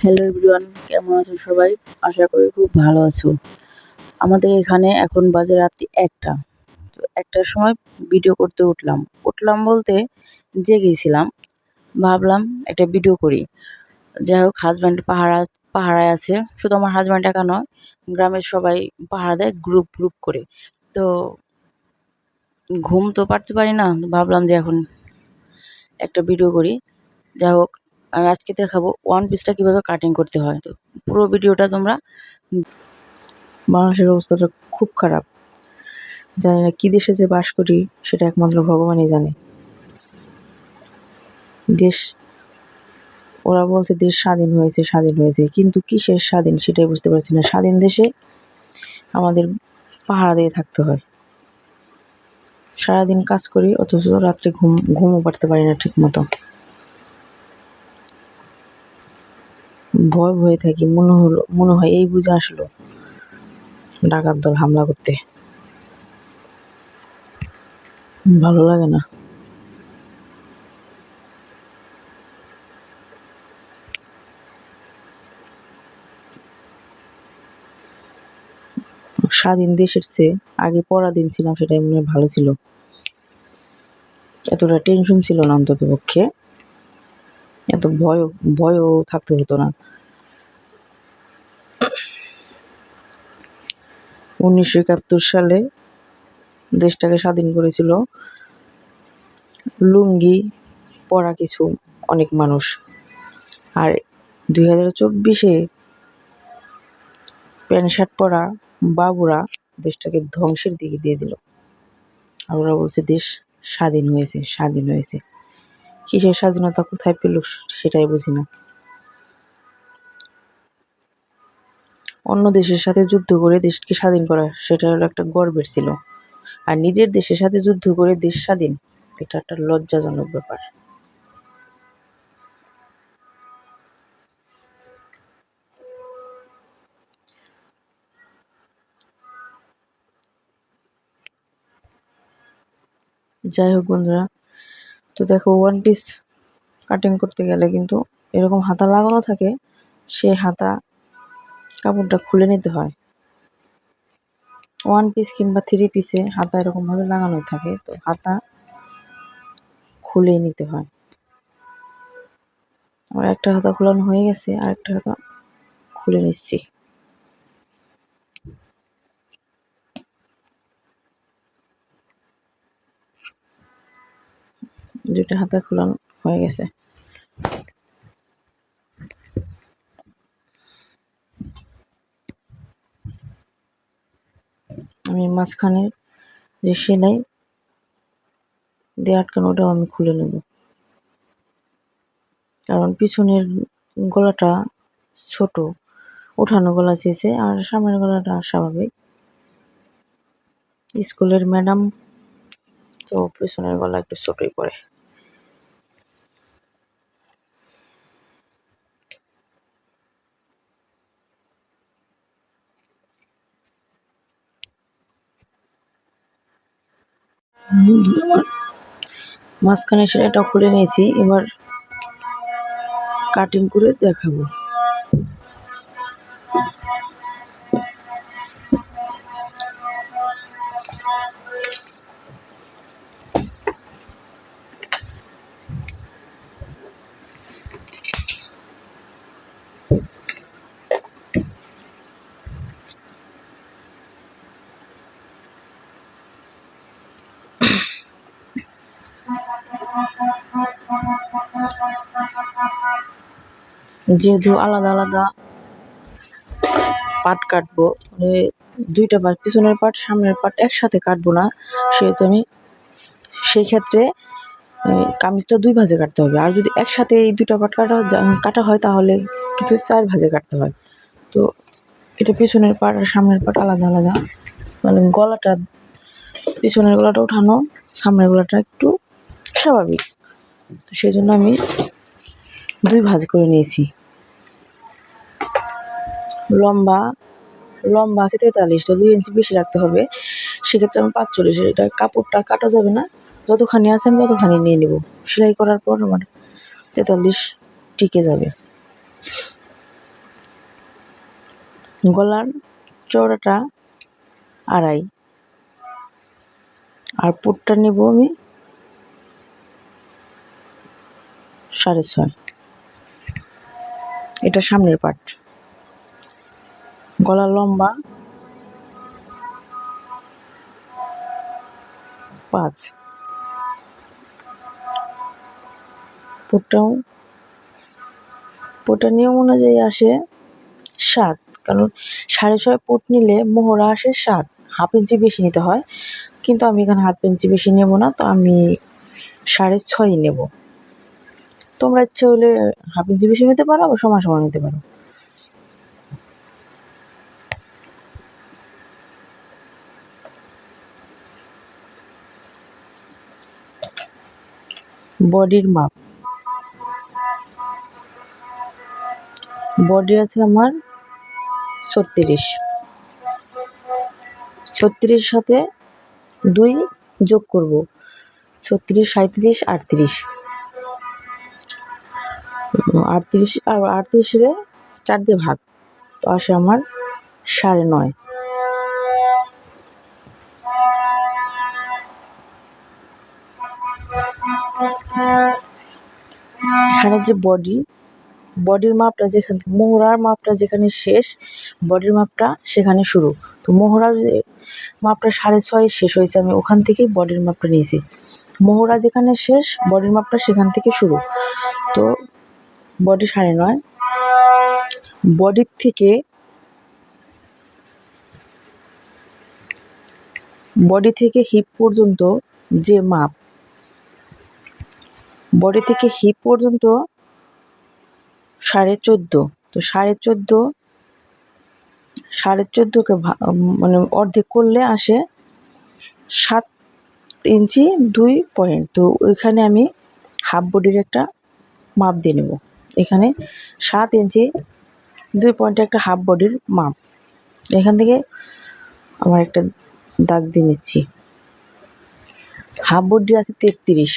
Hello everyone কেমন আছো সবাই? আশা করি খুব ভালো আছো। আমাদের এখানে এখন বাজে রাত্রি একটা। তো একটার সময় ভিডিও করতে উঠলাম। উঠলাম বলতে জেগেছিলাম ভাবলাম একটা ভিডিও করি। যাই হোক হাজব্যান্ড পাহারা, পাহারায় আছে। শুধু আমার হাজব্যান্ড একা নয়, গ্রামের সবাই পাহারা দেয় গ্রুপ গ্রুপ করে। তো ঘুম তো পারতে পারি না, ভাবলাম যে এখন একটা ভিডিও করি। যাই হোক আমি আজকে দেখাবো ওয়ান পিসটা কীভাবে কাটিং করতে হয়। তো পুরো ভিডিওটা তোমরা বাংলাদেশের অবস্থাটা খুব খারাপ। জানি না কি দেশে যে বাস করি, সেটা একমাত্র ভগবানই জানে। দেশ, ওরা বলছে দেশ স্বাধীন হয়েছে স্বাধীন হয়েছে। কিন্তু কিসের স্বাধীন সেটাই বুঝতে পারছি না। স্বাধীন দেশে আমাদের পাহারা দিয়ে থাকতে হয়। সারাদিন কাজ করি, অথচ রাত্রে ঘুম, ঘুমও পারতে পারি না ঠিক মতো ভয় ভয়ে থাকি। মনে হলো, মনে হয় এই বুঝে আসলো ডাকাত দল হামলা করতে। ভালো লাগে না। স্বাধীন দেশের চেয়ে আগে পরাধীন ছিলাম সেটাই মনে হয় ভালো ছিল। এতটা টেনশন ছিল না অন্তত পক্ষে এত ভয়ও ভয়ও থাকতে হতো না। উনিশশো একাত্তর সালে দেশটাকে স্বাধীন করেছিল। লুঙ্গি পরা কিছু অনেক মানুষ। আর দুই হাজার চব্বিশে প্যান্ট, শার্ট পরা বাবুরা দেশটাকে ধ্বংসের দিকে দিয়ে দিল। আর ওরা বলছে দেশ স্বাধীন হয়েছে স্বাধীন হয়েছে। কিসের স্বাধীনতা, কোথায় পেল সেটাই বুঝি না। অন্য দেশের সাথে যুদ্ধ করে দেশকে স্বাধীন করা সেটা হলো একটা গর্বের ছিল। আর নিজের দেশের সাথে যুদ্ধ করে দেশ স্বাধীন, এটা একটা লজ্জাজনক ব্যাপার। যাই হোক বন্ধুরা তো দেখো ওয়ান পিস কাটিং করতে গেলে কিন্তু এরকম হাতা লাগানো থাকে, সে হাতা কাপড়টা খুলে নিতে হয়। ওয়ান পিস কিংবা থ্রি পিসে হাতা এরকমভাবে লাগানো থাকে, তো হাতা খুলে নিতে হয়। আমার একটা হাতা খোলানো হয়ে গেছে আর একটা হাতা খুলে নিচ্ছি। দুইটা হাতা খোলানো হয়ে গেছে। আমি মাঝখানে যে সেলাই দিয়ে আটকানো, ওটাও আমি খুলে নেব। কারণ পিছনের গলাটা ছোট, ওঠানো গলা চেয়েছে, আর সামনের গলাটা স্বাভাবিক। স্কুলের ম্যাডাম তো পিছনের গলা একটু ছোটই পড়ে মাঝখানে সেটা খুলে নিয়েছি এবার কাটিং করে দেখাবো। যেহেতু আলাদা আলাদা পাট কাটবো মানে দুইটা পাট, পিছনের পাট, সামনের পাট একসাথে কাটবো না, সেহেতু আমি সেই ক্ষেত্রে কামিজটা দুই ভাজে কাটতে হবে। আর যদি একসাথে এই দুটো পাট কাটা কাটা হয়, তাহলে কিন্তু চার ভাজে কাটতে হয়। তো এটা পিছনের পাট আর সামনের পাট আলাদা আলাদা। মানে গলাটা, পিছনের গলাটা উঠানো, সামনের গলাটা একটু স্বাভাবিক। তো সেই জন্য আমি দুই ভাজ করে নিয়েছি। লম্বা লম্বা আছে তেতাল্লিশটা দুই ইঞ্চি বেশি রাখতে হবে। সেক্ষেত্রে আমি পাঁচচল্লিশের এটা কাপড়টা কাটা যাবে না। যতখানি আছে আমি ততখানি নিয়ে নেব। সেলাই করার পর আমার তেতাল্লিশ টিকে যাবে। গলার চওড়াটা আড়াই। আর পুটটা নেব আমি সাড়ে ছয়। এটা সামনের পাট গলা লম্বা পাঁচ। পুটটাও পুটটা নিয়ম অনুযায়ী আসে সাত, কারণ সাড়ে ছয় ফুট নিলে মোহরা আসে সাত। হাফ ইঞ্চি বেশি নিতে হয়, কিন্তু আমি এখানে হাফ ইঞ্চি বেশি নেব না, তো আমি সাড়ে ছয় নেব। তোমরা ইচ্ছে হলে হাফ ইঞ্চি বেশি নিতে পারো, আবার সমান সমান নিতে পারো। বডির মাপ। বডি আছে আমার ছত্রিশ। ছত্রিশ সাথে দুই যোগ করব। ছত্রিশ সাঁত্রিশ আটত্রিশ। আটত্রিশ আর আটত্রিশে চার দিয়ে ভাগ। তো আসে আমার সাড়ে নয়। এখানে যে বডি বডির মাপটা যেখানে মোহরার মাপটা যেখানে শেষ বডির মাপটা সেখানে শুরু। তো মোহরা যে মাপটা সাড়ে ছয় শেষ হয়েছে, আমি ওখান থেকেই বডির মাপটা নিয়েছি। মোহরা যেখানে শেষ বডির মাপটা সেখান থেকে শুরু। তো বডি সাড়ে নয়। বডির থেকে বডি থেকে হিপ পর্যন্ত যে মাপ বডি থেকে হিপ পর্যন্ত সাড়ে চোদ্দ। তো সাড়ে চোদ্দ, সাড়ে চোদ্দোকে মানে অর্ধেক করলে আসে সাত ইঞ্চি দুই পয়েন্ট তো ওইখানে আমি হাফ বডির একটা মাপ দিয়ে নেব। এখানে সাত ইঞ্চি দুই পয়েন্টে একটা হাফ বডির মাপ। এখান থেকে আমার একটা দাগ দিয়ে নিচ্ছি। হাফ বডি আছে তেত্রিশ।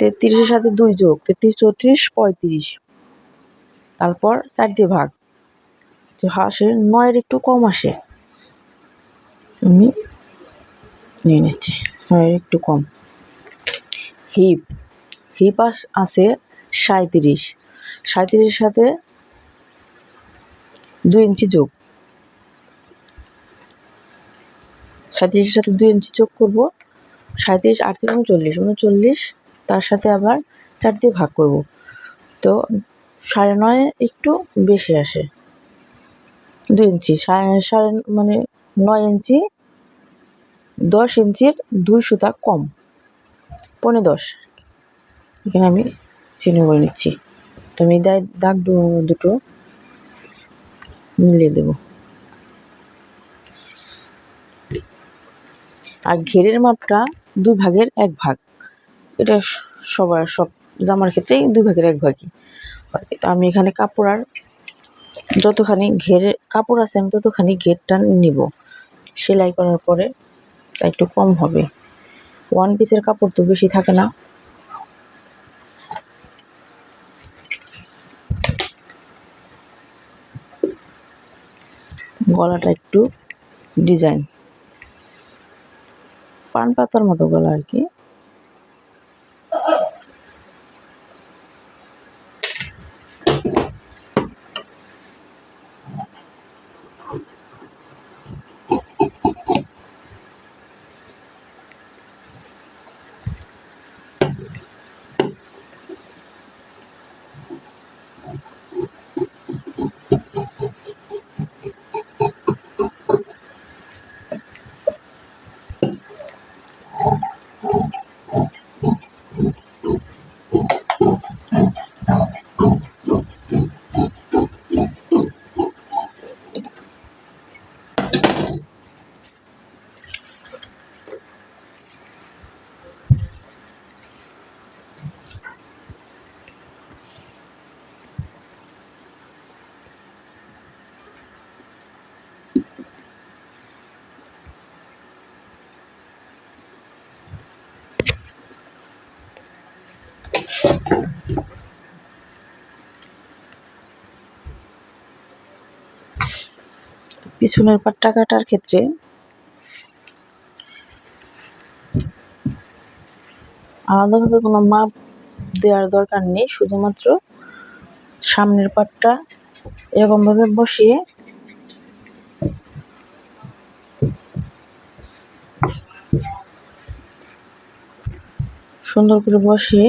তেত্রিশের সাথে দুই যোগ, তেত্রিশ, চৌত্রিশ, পঁয়ত্রিশ। তারপর চার দিয়ে ভাগ। তো আসে নয়ের একটু কম আসে। আমি নিয়ে নিচ্ছি, নয়ের একটু কম। হিপ হিপ আস আছে সাঁত্রিশ সাঁত্রিশের সাথে দুই ইঞ্চি যোগ। সাঁত্রিশের সাথে দুই ইঞ্চি যোগ করব। সাঁত্রিশ আটত্রিশ, উনচল্লিশ উনচল্লিশ তার সাথে আবার চার দিয়ে ভাগ করব। তো সাড়ে নয় একটু বেশি আসে। দু ইঞ্চি, সাড়ে সাড়ে মানে নয় ইঞ্চি, দশ ইঞ্চির দুই সুতা কম। পনেরো দশ। এখানে আমি চিহ্ন করে নিচ্ছি। তো আমি দাগ- দুটো মিলিয়ে দেব। আর ঘেরের মাপটা দুই ভাগের এক ভাগ। এটা সবার, সব জামার ক্ষেত্রেই দুই ভাগের এক ভাগই হয়। তো আমি এখানে কাপড় আর যতখানি ঘেরে, কাপড় আছে আমি ততখানি ঘেরটা নিব। সেলাই করার পরে তা একটু কম হবে। ওয়ান পিসের কাপড় তো বেশি থাকে না। গলাটা একটু ডিজাইন। পান পাতার মতো গলা আর কি। পিছনের পাট্টা কাটার ক্ষেত্রে আলাদাভাবে কোনো মাপ দেওয়ার দরকার নেই, শুধুমাত্র সামনের পাটটা এরকমভাবে বসিয়ে সুন্দর করে বসিয়ে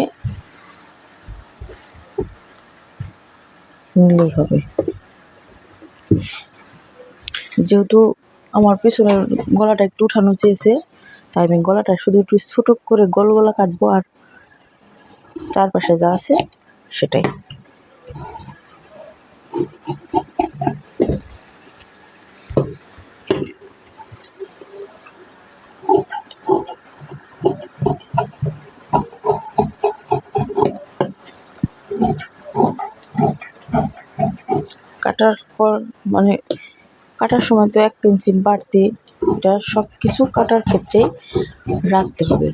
নিলেই হবে। যেহেতু আমার পেছনের গলাটা একটু উঠানো চেয়েছে, তাই আমি গলাটা শুধু একটু স্ফুটক করে গোল গলা কাটবো আর চারপাশে যা আছে সেটাই। কাটার পর মানে কাটার সময় তো এক ইঞ্চি বাড়তি, এটা সব কিছু কাটার ক্ষেত্রেই রাখতে হবে।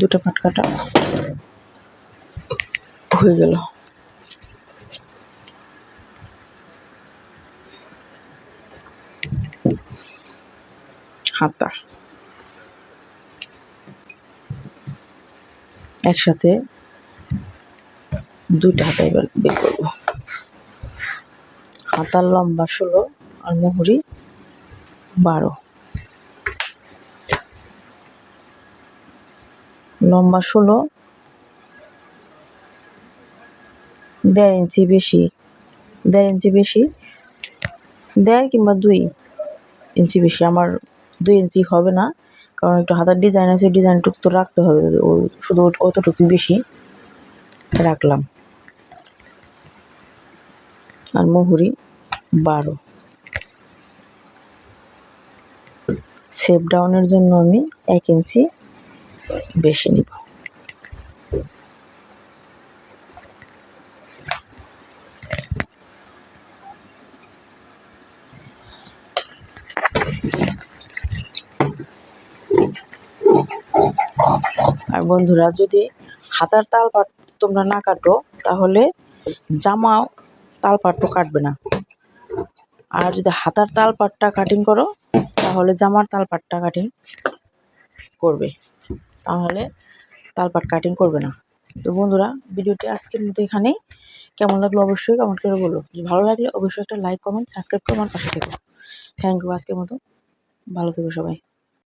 দুটো পাট কাটা হয়ে গেল। হাতা। একসাথে দুইটা হাতায় বের বের করব। হাতার লম্বা ষোলো আর মুহুরি বারো। লম্বা ষোলো। দেড় ইঞ্চি বেশি। দেড় ইঞ্চি বেশি। দেড় কিংবা দুই ইঞ্চি বেশি। আমার দুই ইঞ্চি হবে না, কারণ একটু হাতার ডিজাইন আছে ডিজাইনটুকু তো রাখতে হবে। ও শুধু অতটুকু বেশি রাখলাম। আর মুহুরি বারো। সেপ ডাউনের জন্য আমি এক ইঞ্চি বেশি নিব। আর বন্ধুরা, যদি হাতার তাল তোমরা না কাটো, তাহলে জামা তাল পাটও কাটবে না। আর যদি হাতার তাল পাটটা কাটিং করো, তাহলে জামার তাল পাটটা কাটিং করবে। তাহলে তাল পাট কাটিং করবে না। তো বন্ধুরা, ভিডিওটি আজকের মতো এখানেই। কেমন লাগল অবশ্যই কমেন্ট করে বলো। যদি ভালো লাগলে অবশ্যই একটা লাইক কমেন্ট সাবস্ক্রাইব করে আমার পাশে থেকো। থ্যাংক ইউ আজকের মতো। ভালো থেকো সবাই।